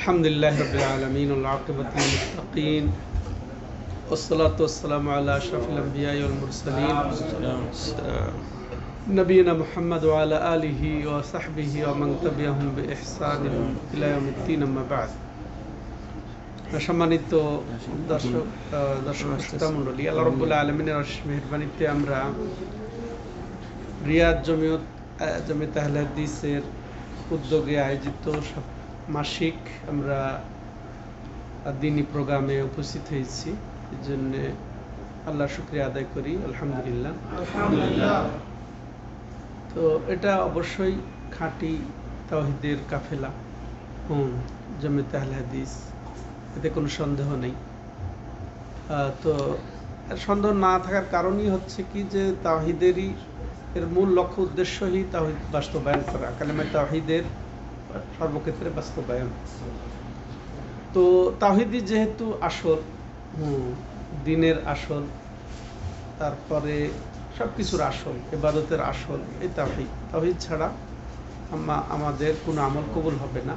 الحمد لله رب العالمين والعاقبة للمتقين والصلاة والسلام على أشرف الأنبياء والمرسلين نبينا محمد وعلى آله وصحبه ومن تبعهم بإحسان إلى يوم الدين أما بعد সম্মানিত দর্শক আহ, দর্শক শ্রোতা মণ্ডলী আল্লাহ রব্বুল আলমিনের অশেষ মেহরবানিতে আমরা রিয়াদ জমিয়ত আহ, জমিয়ত আহলে হাদিসের উদ্যোগে আয়োজিত সব- মাসিক আমরা দিনী প্রোগ্রামে উপস্থিত হয়েছি। এই জন্য আল্লাহ শুক্রিয়া আদায় করি আলহামদুলিল্লাহ। তো এটা অবশ্যই খাঁটি তাহিদের কাফেলা। হুম জমিতে আহলে হাদিস এতে কোনো সন্দেহ নেই। তো সন্দেহ না থাকার কারণই হচ্ছে কি যে তাহিদেরই এর মূল লক্ষ্য উদ্দেশ্যই তাহিদ বাস্তবায়ন করা। কালেমা তাওহিদের সর্বক্ষেত্রে বাস্তবায়ন। তো তাওহিদি যেহেতু আসল দিনের আসল তারপরে সব কিছুর আসল এবাদতের আসল এই তাওহিদ। তাওহিদ ছাড়া আমাদের কোনো আমল কবুল হবে না।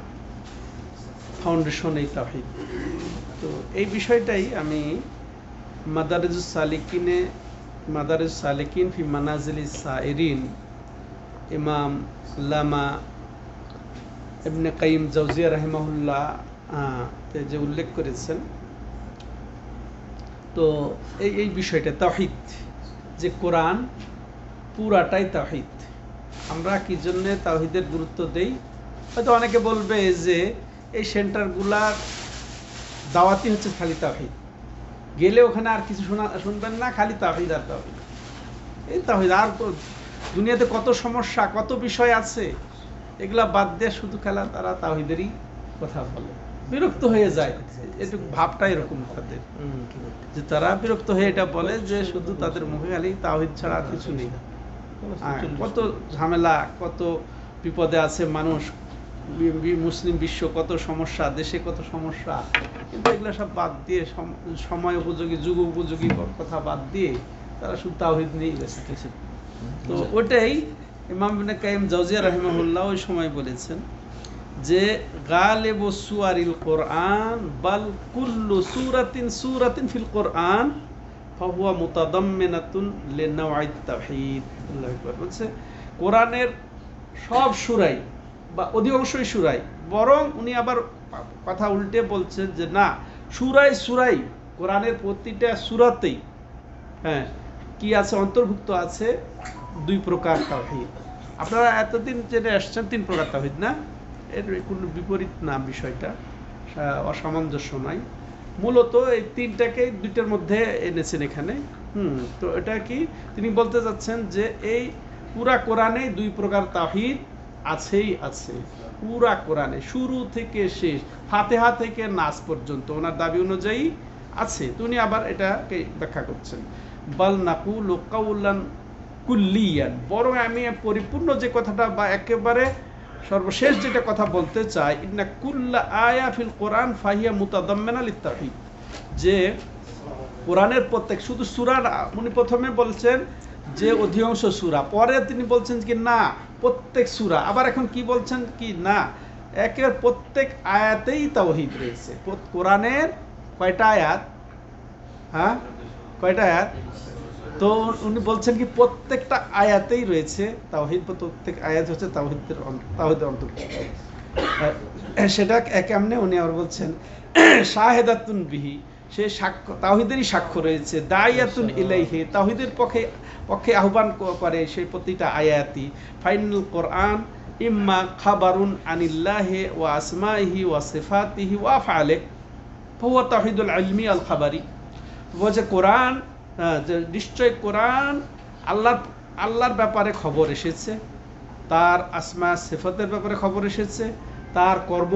ফাউন্ডেশন এই তাওহিদ। তো এই বিষয়টাই আমি মাদারেজুস সালিকিনে মাদারেজ সালিকিন ফি মানাজিল সাইরিন ইমাম লামা ইবনে কাইম জাউজিয়া রাহিমাহুল্লাহ যে উল্লেখ করেছেন, তো এই এই বিষয়টা তাহিদ যে কোরআন পুরাটাই তাহিদ আমরা কি জন্যে তাহিদের গুরুত্ব দেই? হয়তো অনেকে বলবে যে এই সেন্টারগুলার দাওয়াতি হচ্ছে খালি তাহিদ গেলে ওখানে আর কিছু শোনা, শুনবেন না, খালি তাহিদ আর তাহিদ এই তাহিদ আর দুনিয়াতে কত সমস্যা, কত বিষয় আছে। এগুলা বাদ দিয়ে শুধু খেলা তারা তাহিদেরই কথা বলে। বিরক্ত হয়ে যায়। এটুকু ভাবটা এরকম তাদের। যে তারা বিরক্ত হয়ে এটা বলে যে শুধু তাদের মুখে খালি তাহিদ ছাড়া কিছু নেই। কত ঝামেলা কত বিপদে আছে মানুষ মুসলিম বিশ্ব কত সমস্যা দেশে কত সমস্যা। কিন্তু এগুলো সব বাদ দিয়ে সম- সময় উপযোগী যুগ উপযোগী কথা বাদ দিয়ে তারা শুধু তাহিদ নিয়েই ব্যস্ত। তো ওটাই ইমাম কাইম জাওজিয়া রাহিমাহুল্লাহ ওই সময় বলেছেন যে, গালেব সুয়ারিল কোরআন, বাল কুল্লু সুরাতিন সুরাতিন ফিল কোরআন, ফাহুয়া মুতাদাম্মিনাতুন লিনাওয়াইত তাওহীদ। আল্লাহু আকবার। বলছে, কোরআনের সব সুরাই বা অধিকাংশই সুরাই, বরং উনি আবার কথা উল্টে বলছেন যে, না, সুরাই সুরাই, কোরআনের প্রতিটা সুরাতেই হ্যাঁ কি আছে, অন্তর্ভুক্ত আছে? দুই প্রকার তাওহীদ। আপনারা এতদিন জেনে আসছেন তিন প্রকার তাওহীদ, না? এর কোনো বিপরীত না বিষয়টা? অসামঞ্জস্য নয় মূলত এই তিনটাকেই দুইটার মধ্যে এনেছেন এখানে। হুম, তো এটা কি? তিনি বলতে চাচ্ছেন যে এই পুরা কোরআনে দুই প্রকার তাওহীদ আছেই আছে। পুরা কোরআনে, শুরু থেকে শেষ হাতে ফাতেহা থেকে নাস পর্যন্ত ওনার দাবি অনুযায়ী আছে। তো উনি আবার এটাকে ব্যাখ্যা করছেন। বাল নাকুল কাউলান কুল্লিয়ান। বরং আমি পরিপূর্ণ যে কথাটা বা একেবারে সর্বশেষ যেটা কথা বলতে চাই, ইন্না কুল্লা আয়া ফিল কোরআন ফাহিয়া মুতাদাম্মেনা লিত্তাহিদ যে কোরআনের প্রত্যেক, শুধু সূরা উনি প্রথমে বলছেন যে অধিকাংশ সূরা, পরে তিনি বলছেন কি না, প্রত্যেক সূরা। আবার এখন কি বলছেন কি না, একের প্রত্যেক আয়াতেই তাওহীদ রয়েছে। কোরআনের কয়টা আয়াত? হ্যাঁ? কয়টা আয়াত? তো উনি বলছেন কি প্রত্যেকটা আয়াতেই রয়েছে তাওহীদ প্রত্যেক আয়াত হচ্ছে তাওহীদের অন্ত- তাওহীদের অন্তর্ভুক্ত। সেটা কেমনে? উনি আবার বলছেন শাহেদাতুন বিহি সে সাক্ষ্য তাহিদেরই সাক্ষ্য রয়েছে দায়াতুন ইলাইহি তাহিদের পক্ষে পক্ষে আহ্বান করে সেই প্রতিটা আয়াতি। ফাইনাল কোরআন ইম্মা খাবারুন আনিল্লাহে ওয়া আসমাইহি ওয়া সিফাতিহি ওয়া আফআলিহি ফাহুয়া তাওহীদুল ইলমি আল খাবারি। বলছে কোরআন নিশ্চয় কোরআন আল্লাহ আল্লাহর ব্যাপারে খবর এসেছে, তার আসমা, সেফতের ব্যাপারে খবর এসেছে, তার কর্ম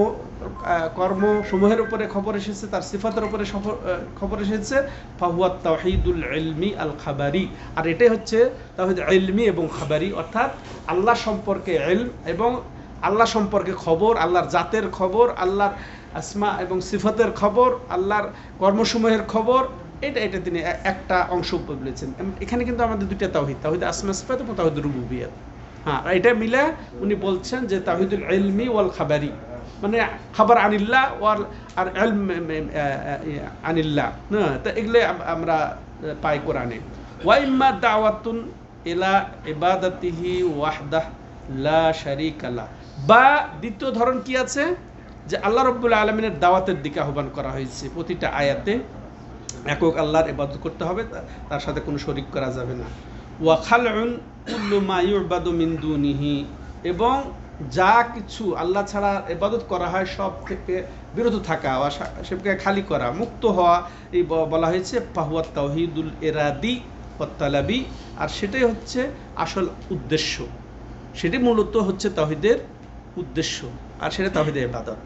কর্মসমূহের উপরে খবর এসেছে, তার সিফাতের উপরে খবর এসেছে, ফাহুয়া তাহিদুল ইলমি আল খাবারি। আর এটাই হচ্ছে তাওহিদ ইলমি এবং খাবারি, অর্থাৎ আল্লাহ সম্পর্কে ইলম এবং আল্লাহ সম্পর্কে খবর, আল্লাহর জাতের খবর, আল্লাহর আসমা এবং সিফতের খবর, আল্লাহর কর্মসমূহের খবর এটা এটা তিনি একটা অংশ বলেছেন। এখানে কিন্তু আমাদের দুইটা তাওহিদ। তাওহিদ আসমা সিফাত এবং তাওহিদ রুবুবিয়াত। হ্যাঁ এটা মিলে উনি বলছেন যে তাহিদুল ইলমি ওয়াল খাবারি। মানে খাবার আনিল্লাহ ওয়াল আর এলম আনিল্লাহ হ্যাঁ তো এগুলো আমরা পাই কোরআনে। ওয়াইম্মা দাওয়াতুন এলা ইবাদাতিহি ওয়াহদাহ লা শারিকা লা। বা দ্বিতীয় ধরন কি আছে? যে আল্লাহ রব্বুল আলমিনের দাওয়াতের দিকে আহ্বান করা হয়েছে প্রতিটা আয়াতে। একক আল্লাহর ইবাদত করতে হবে তার সাথে কোনো শরিক করা যাবে না। ওয়া খালউন কুল্লু মা ইউবাদু এবং যা কিছু আল্লাহ ছাড়া ইবাদত করা হয়, সব থেকে বিরত থাকা বা সেটাকে খালি করা, মুক্ত হওয়া, এই বলা হয়েছে পাহুয়া তাহিদুল এরাদি ওয়াত্তালাবি আর সেটাই হচ্ছে আসল উদ্দেশ্য। সেটি মূলত হচ্ছে তাহিদের উদ্দেশ্য। আর সেটা তাহিদের ইবাদত।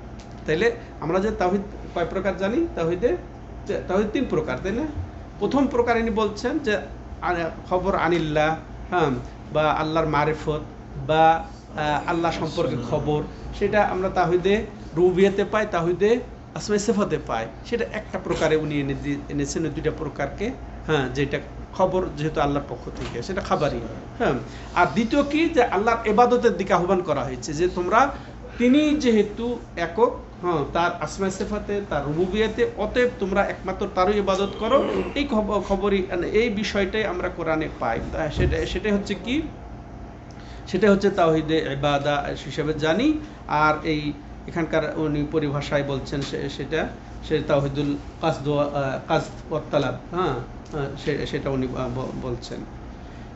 তাইলে আমরা যে তাহিদ কয় প্রকার জানি? তাহিদে তাহিদ তিন প্রকার তাই না? প্রথম প্রকার ইনি বলছেন যে খবর আনিল্লাহ হ্যাঁ বা আল্লাহর মারিফত বা আল্লাহ সম্পর্কে খবর। সেটা আমরা তাহিদে রুবিয়াতে পাই তাহিদে আসমাই সেফাতে পাই। সেটা একটা প্রকারে উনি এনে এনেছেন ওই দুইটা প্রকারকে হ্যাঁ যেটা খবর যেহেতু আল্লাহর পক্ষ থেকে সেটা খাবারই হ্যাঁ। আর দ্বিতীয় কি? যে আল্লাহর এবাদতের দিকে আহ্বান করা হয়েছে যে তোমরা তিনি যেহেতু একক হ্যাঁ তার আসমাই সেফাতে তার রুবুবিয়াতে অতএব তোমরা একমাত্র তারই ইবাদত করো। এই খবর- খবরই মানে এই বিষয়টাই আমরা কোরআনে পাই। সেটা সেটাই হচ্ছে কি? সেটা হচ্ছে তাওহিদে ইবাদা হিসেবে জানি। আর এই এখানকার উনি পরিভাষায় বলছেন সেটা সে তাওহিদুল কাসদ কাসদ ওয়াত্তালাব হ্যাঁ হ্যাঁ, সেটা উনি বলছেন।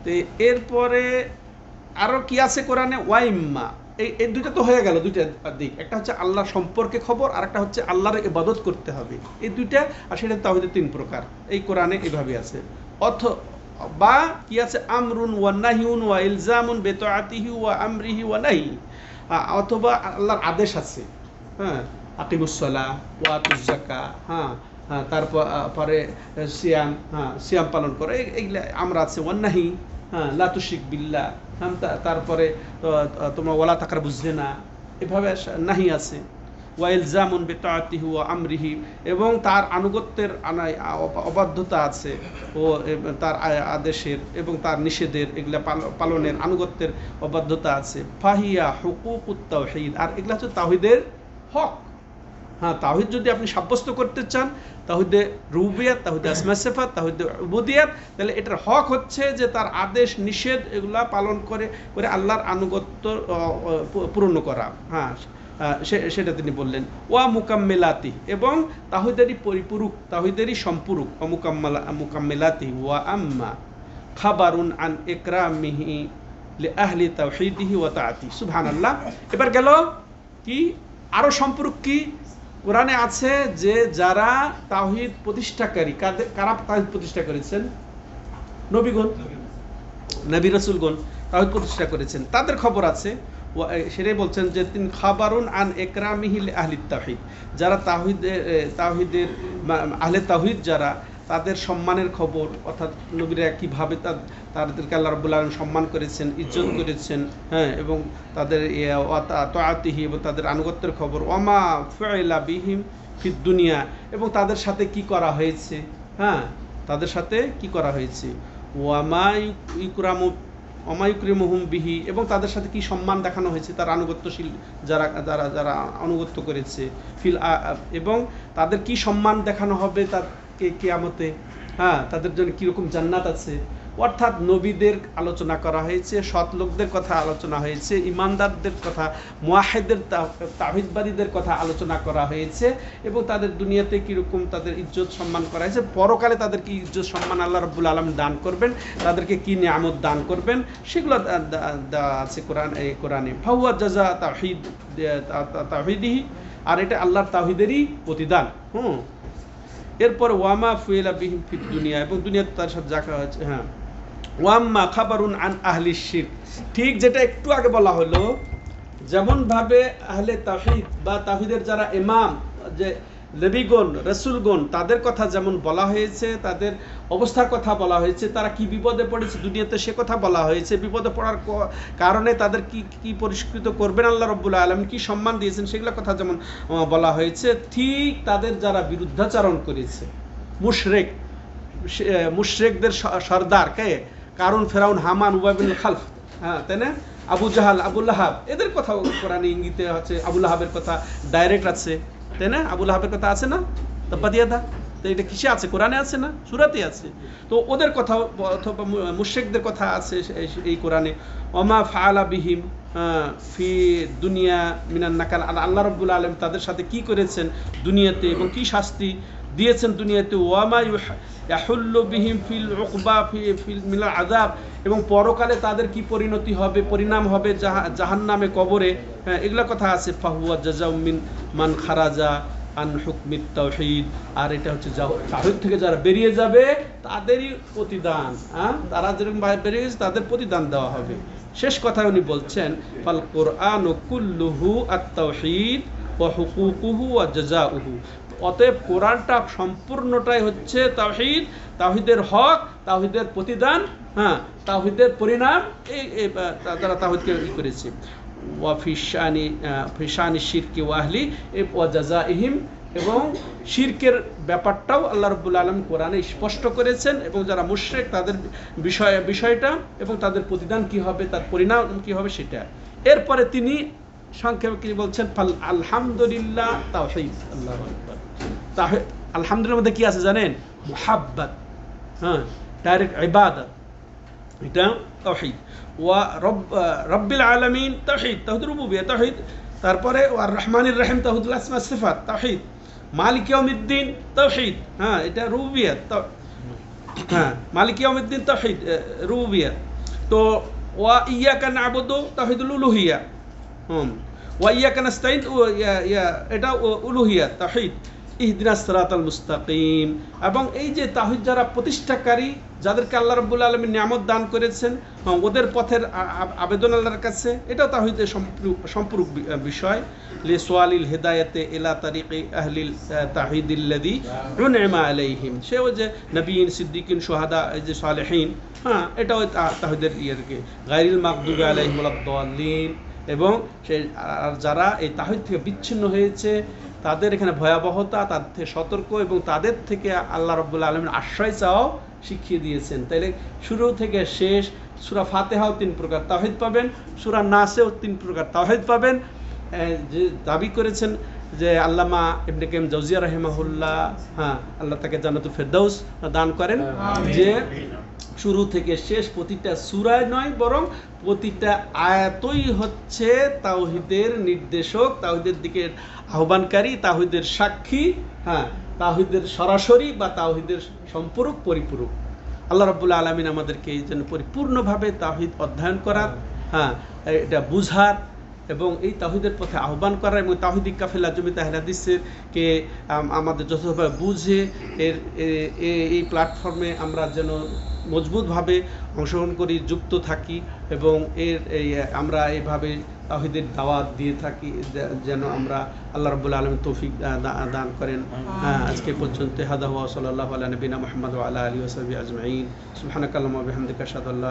তো এরপরে আরও কি আছে কোরআনে? ওয়াইম্মা। এই এই দুইটা তো হয়ে গেল, দুইটা দিক। একটা হচ্ছে আল্লাহ সম্পর্কে খবর আর একটা হচ্ছে আল্লাহর ইবাদত করতে হবে। এই দুইটা, আর সেটা তাহলে তিন প্রকার। এই কোরআনে এভাবে আছে। অথ, বা কি আছে? আমরুন ওয়া নাহিউন ওয়া ইলজামুন বেতাআতিহি ওয়া আমরিহি ওয়া নাহি। অথবা আল্লাহর আদেশ আছে। হ্যাঁ আকিমুসসালাহ ওয়া আতুজ যাকা হ্যাঁ হ্যাঁ তারপর সিয়াম হ্যাঁ সিয়াম পালন করে। এই- এইগুলা আমরা আছে ওয়ান্নাহি হ্যাঁ লাতুশিক তা- তারপরে তো, আহ, তোমার ওয়ালা তাকার বুঝবে না এভাবে নাহি আছে। ওয়াইল জামুন ও আমরিহি এবং তার আনুগত্যের আনায় অবাধ্যতা আছে ও তার আদেশের এবং তার নিষেধের এগুলা পালনের আনুগত্যের অবাধ্যতা আছে। ফাহিয়া হুকুকুত তাওহীদ আর এগুলা হচ্ছে তাহিদের হক। হ্যাঁ তাহিদ যদি আপনি সাব্যস্ত করতে চান তাহিদে রুবিয়াত তাহিদে আসমাসেফাত তাহিদে উবুদিয়াত, তাহলে এটার হক হচ্ছে যে তার আদেশ, নিষেধ এগুলা পালন করে করে আল্লাহর আনুগত্য পূর্ণ করা। হ্যাঁ সেটা তিনি বললেন। ওয়া মুকাম্মেলাতি, এবং তাহিদেরই পরিপূরক তাহিদেরই সম্পূরক। অমুকাম্মালা মুকাম্মেলাতি, ওয়া আম্মা খাবারুন আন একরামিহি লি আহলি তাওহীদিহি ওয়া তাআতি। সুবহানাল্লাহ। এবার গেল কি? আরও সম্পর্ক কি? কোরআনে আছে যে যারা তাহিদ প্রতিষ্ঠাকারী কারা তাহিদ প্রতিষ্ঠা করেছেন? নবীগণ, নবী রসুলগণ তাহিদ প্রতিষ্ঠা করেছেন। তাদের খবর আছে সেটাই বলছেন যে, তিনি খাবারুন আন একরামিহিল আহলি তাহিদ যারা তাহিদের তাহিদের আহলে তাহিদ যারা তাদের সম্মানের খবর অর্থাৎ নবীরা কীভাবে তার তাদেরকে আল্লাহ রব্বুল আলম সম্মান করেছেন ইজ্জত করেছেন হ্যাঁ এবং তাদের তয়াতিহি এবং তাদের আনুগত্যের খবর ওমা ফেলা বিহিম ফিদ দুনিয়া এবং তাদের সাথে কি করা হয়েছে হ্যাঁ তাদের সাথে কি করা হয়েছে ওয়ামা ইকরামু অমায়ুক্রিমহুম বিহি এবং তাদের সাথে কি সম্মান দেখানো হয়েছে তার আনুগত্যশীল যারা যারা যারা আনুগত্য করেছে ফিল এবং তাদের কি সম্মান দেখানো হবে তাকে কেয়ামতে হ্যাঁ তাদের জন্য কীরকম জান্নাত আছে? অর্থাৎ নবীদের আলোচনা করা হয়েছে, সৎ লোকদের কথা আলোচনা হয়েছে, ইমানদারদের কথা, মোয়াহেদের তাহিদবাদীদের কথা আলোচনা করা হয়েছে এবং তাদের দুনিয়াতে কীরকম তাদের ইজ্জত সম্মান করা হয়েছে। পরকালে তাদের কি ইজ্জত সম্মান আল্লাহ রব্বুল আলম দান করবেন, তাদেরকে কী নিয়ামত দান করবেন, সেগুলো আছে কোরআন কোরআনে। ফাহুয়া জাজা তাহিদ তাহিদিহি আর এটা আল্লাহর তাহিদেরই প্রতিদান। হুম। এরপর ওয়ামা ফুয়েলা বিহিম ফিদ দুনিয়া, এবং দুনিয়াতে তার সাথে যা হয়েছে হ্যাঁ। ওয়াম্মা খাবারুন আন আহলি শির ঠিক যেটা একটু আগে বলা হলো, যেমনভাবে আহলে তাহিদ বা তাহিদের যারা ইমাম, যে নবীগণ রসুলগণ, তাদের কথা যেমন বলা হয়েছে, তাদের অবস্থার কথা বলা হয়েছে, তারা কি বিপদে পড়েছে দুনিয়াতে সে কথা বলা হয়েছে। বিপদে পড়ার কারণে তাদের কি কি পরিষ্কৃত করবেন আল্লাহ রব্বুল আলম কি সম্মান দিয়েছেন সেগুলো কথা যেমন বলা হয়েছে। ঠিক তাদের যারা বিরুদ্ধাচরণ করেছে, মুশরেক মুশরেকদের সর্দার, কে? কারণ ফেরাউন, হামান উবাবিন খালফ হ্যাঁ তাই না? আবু জাহাল, আবুল লাহাব, এদের কথাও কোরআনে ইঙ্গিতে আছে, আবুল লাহাবের কথা ডাইরেক্ট আছে। তাই না? আবুল হাবের কথা আছে না? তাব্বাদিয়াদা তো এটা কিসে আছে? কোরআনে আছে না? সুরাতে আছে। তো ওদের কথা, অথবা মুর্শেকদের কথা আছে এই- কোরআনে। অমা ফালা বিহিম ফি দুনিয়া মিনান নাকাল। আল্লাহ রব্বুল আলম তাদের সাথে কি করেছেন দুনিয়াতে এবং কি শাস্তি দিয়েছেন দুনিয়াতে, ওয়ামা ইয়াহুল্লু ফিল উকবা ফিল মিলাল এবং পরকালে তাদের কি পরিণতি হবে, পরিণাম হবে জাহা- জাহান্নামে কবরে? হ্যাঁ এগুলা কথা আছে। ফাহুয়া জাজাউ মিন খারাজা আন হুকমিত তাওহীদ। আর এটা হচ্ছে তাওহীদ থেকে যারা বেরিয়ে যাবে, তাদেরই প্রতিদান। হ্যাঁ তারা যেরকম বেরিয়ে গেছে, তাদের প্রতিদান দেওয়া হবে। শেষ কথায় উনি বলছেন, ফাল কোরআন কুল্লুহু আত তাওহীদ ওয়া হুকুকুহু ওয়া জাযাউহু অতএব কোরআনটা সম্পূর্ণটাই হচ্ছে তাওহীদ তাহিদের হক, তাওহীদের প্রতিদান হ্যাঁ তাওহীদের পরিণাম, এই তারা তাওহীদকে ই করেছে। ওয়া ফিশানি ফিশানি শিরকি ওয়াহলি ওয়া জাযাইহিম এবং শিরকের ব্যাপারটাও আল্লাহ রব্বুল আলম কোরআনে স্পষ্ট করেছেন, এবং যারা মুশরিক তাদের বিষয়, বিষয়টা এবং তাদের প্রতিদান কি হবে, তার পরিণাম কি হবে সেটা। এরপরে তিনি সংক্ষেপে কি বলছেন আলহামদুলিল্লাহ। তাওহীদ আল্লাহু আকবার। তাহে আলহামদুলিল্লাহ মধ্যে কি আছে জানেন? মুহাব্বাত হ্যাঁ ডাইরেক্ট ইবাদত। এটা তাওহীদ ওয়া রব রব্বিল আলামিন তাওহীদ তাওহীদ রুবুবিয়্যাহ তাওহীদ তারপরে আর রহমানির রহিম তাওহীদুল আসমা সিফাত তাওহীদ মালিক ইয়াউমিদ্দিন তাওহীদ হ্যাঁ এটা রুবুবিয়্যাহ তাও- হ্যাঁ মালিক ইয়াউমিদ্দিন তাওহীদ আহ, তো ওয়া ইয়াকা না'বুদু তাওহীদুল উলুহিয়া। হুম। ওয়া ইয়াকা নাস্তাইন ও ইয়া ইয়া এটা উলুহিয়া তাওহীদ ইহদিনা সিরাতাল মুস্তাকিম এবং এই যে তাহিদ যারা প্রতিষ্ঠাকারী যাদেরকে আল্লাহ রাব্বুল আলামিন নিয়ামত দান করেছেন ওদের পথের আবেদন আল্লাহর কাছে এটাও তাহিদের সম্পূ- সম্পূরক বিষয়। লি সোয়ালিল হেদায়েতে ইলা তারিকি আহলিল আহ, তাহিদিল্লাদি উনইমা আলাইহিম। সেও যে নবীন সিদ্দিকিন সোহাদা এই যে সালেহীন হ্যাঁ এটাও তা- তাহিদের ইয়েরকে গাইরিল মাকদুবে আলাইহিম ওয়ালাদ-দাল্লিন এবং সে যারা এই তাহিদ থেকে বিচ্ছিন্ন হয়েছে তাদের এখানে ভয়াবহতা তাদের থেকে সতর্ক এবং তাদের থেকে আল্লাহ রব্বুল আলমের আশ্রয় চাও শিখিয়ে দিয়েছেন। তাইলে শুরু থেকে শেষ সুরা ফাতেহাও তিন প্রকার তাহিদ পাবেন সুরা নাসেও তিন প্রকার তাহিদ পাবেন। যে দাবি করেছেন যে আল্লামা ইবনে কেম জৌজিয়া রহেমাহুল্লাহ হ্যাঁ আল্লাহ তাকে জান্নাতুল ফেরদৌস দান করেন। যে শুরু থেকে শেষ, প্রতিটা সুরায় নয়, বরং প্রতিটা আয়াতই হচ্ছে তাওহিদের নির্দেশক, তাওহিদের দিকে আহ্বানকারী, তাওহিদের সাক্ষী হ্যাঁ তাহিদের সরাসরি বা তাহিদের সম্পূরক, পরিপূরক। আল্লাহ রাব্বুল আলমিন আমাদেরকে এই জন্য পরিপূর্ণভাবে তাওহিদ অধ্যয়ন করার হ্যাঁ এটা বুঝার এবং এই তাহিদের পথে আহ্বান করার এবং তাহিদিক কাফেলা জমি তাহরাদিসের কে আমাদের যথাযথভাবে বুঝে এর এই প্ল্যাটফর্মে আমরা যেন মজবুতভাবে অংশগ্রহণ করি যুক্ত থাকি এবং এর এই আমরা এইভাবে তাহিদের দাওয়াত দিয়ে থাকি যেন আমরা আল্লাহ রব্বুল আলম তৌফিক দান করেন। হ্যাঁ আজকে পর্যন্ত হাদা হুয়া সাল্লাল্লাহু আলা নবিনা মুহাম্মদ ওয়া আলা সাহবিহি আজমাইন। সুবহানাকাল্লাহুম্মা ওয়া বিহামদিকা আশহাদু আল্লা